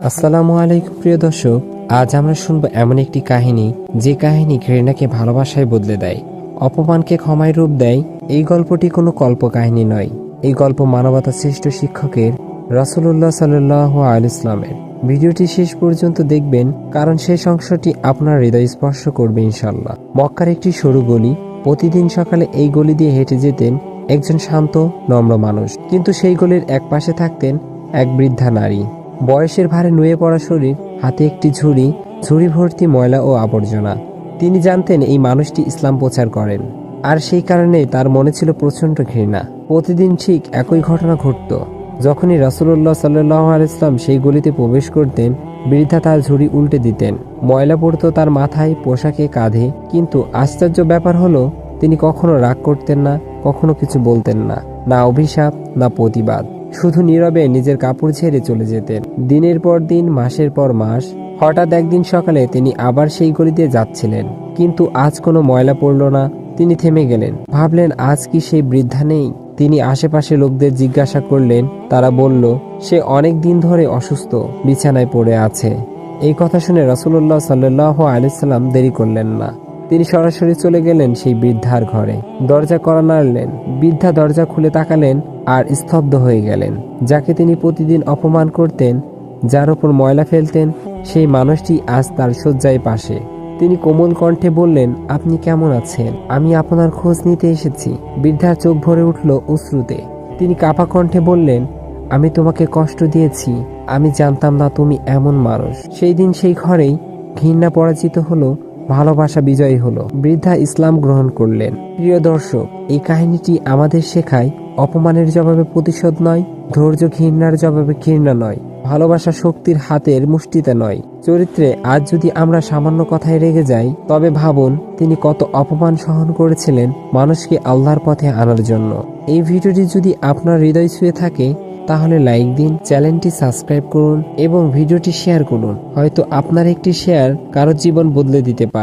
আসসালামু আলাইকুম, প্রিয় দর্শক। আজ আমরা শুনব এমন একটি কাহিনী, যে কাহিনী ঘৃণাকে ভালোবাসায় বদলে দেয়, অপমানকে ক্ষমায় রূপ দেয়। এই গল্পটি কোনো কল্প কাহিনী নয়। এই গল্প মানবতা শ্রেষ্ঠ শিক্ষকের, রাসুলুল্লাহ সাল্লাহ আল ইসলামের ভিডিওটি শেষ পর্যন্ত দেখবেন, কারণ শেষ অংশটি আপনার হৃদয় স্পর্শ করবে ইনশাল্লাহ মক্কার একটি সরু গলি, প্রতিদিন সকালে এই গলি দিয়ে হেঁটে যেতেন একজন শান্ত, নম্র মানুষ। কিন্তু সেই গলির এক পাশে থাকতেন এক বৃদ্ধা নারী। বয়সের ভারে নুয়ে পড়া শরীর, হাতে একটি ঝুড়ি ঝুড়ি ভর্তি ময়লা ও আবর্জনা। তিনি জানতেন এই মানুষটি ইসলাম প্রচার করেন। আর সেই কারণে তার মনে ছিল প্রচণ্ড ঘৃণা। প্রতিদিন ঠিক একই ঘটনা ঘটত। যখনই রাসুল্লাহ সাল্লাহ আলাইসলাম সেই গলিতে প্রবেশ করতেন, বৃদ্ধা তার ঝুড়ি উল্টে দিতেন। ময়লা পড়তো তার মাথায়, পোশাকে, কাঁধে। কিন্তু আশ্চর্য ব্যাপার হলো, তিনি কখনো রাগ করতেন না, কখনো কিছু বলতেন না না অভিশাপ, না প্রতিবাদ। শুধু নীরবে নিজের কাপড় ছেড়ে চলে যেতেন। দিনের পর দিন, মাসের পর মাস, হঠাৎ একদিন সকালে তিনি আবার সেই গলিতে যাচ্ছিলেন। কিন্তু আজ কোনো ময়লা পড়ল না, তিনি থেমে গেলেন। ভাবলেন, আজ কি সেই বৃদ্ধা নেই? তিনি আশেপাশে লোকদের জিজ্ঞাসা করলেন, তারা বলল, সে অনেক দিন ধরে অসুস্থ, বিছানায় পড়ে আছে। এই কথা শুনে রসুল্লাহ সাল্লাহ আলিয়াল্লাম দেরি করলেন না। তিনি সরাসরি চলে গেলেন সেই বৃদ্ধার ঘরে। দরজা করা নাড়লেন। বৃদ্ধা দরজা খুলে তাকালেন আর স্তব্ধ হয়ে গেলেন, যাকে তিনি প্রতিদিন অপমান করতেন, যার ওপর ময়লা ফেলতেন, সেই মানুষটি আজ তার শয্যায় পাশে। তিনি কোমল কণ্ঠে বললেন, আপনি কেমন আছেন? আমি আপনার খোঁজ নিতে এসেছি। বৃদ্ধার চোখ ভরে উঠল অশ্রুতে। তিনি কাপা কণ্ঠে বললেন, আমি তোমাকে কষ্ট দিয়েছি, আমি জানতাম না তুমি এমন মানুষ। সেই দিন সেই ঘরেই ঘৃণা পরাজিত হলো, ভালোবাসা বিজয়ী হলো। বৃদ্ধা ইসলাম গ্রহণ করলেন। প্রিয় দর্শক, এই কাহিনীটি আমাদের শেখায় অপমানের জবাবে প্রতিশোধ নয় ধৈর্য ঘৃণার জবাবে ঘৃণা নয়, ভালোবাসা শক্তির হাতের মুষ্টিতে নয়। চরিত্রে আজ যদি আমরা সামান্য কথায় রেগে যাই, তবে ভাবুন, তিনি কত অপমান সহন করেছিলেন মানুষকে আল্লাহর পথে আনার জন্য। এই ভিডিওটি যদি আপনার হৃদয় ছুঁয়ে থাকে, তাহলে লাইক দিন, চ্যানেলটি সাবস্ক্রাইব করুন এবং ভিডিওটি শেয়ার করুন। হয়তো আপনার একটি শেয়ার কারও জীবন বদলে দিতে পারে।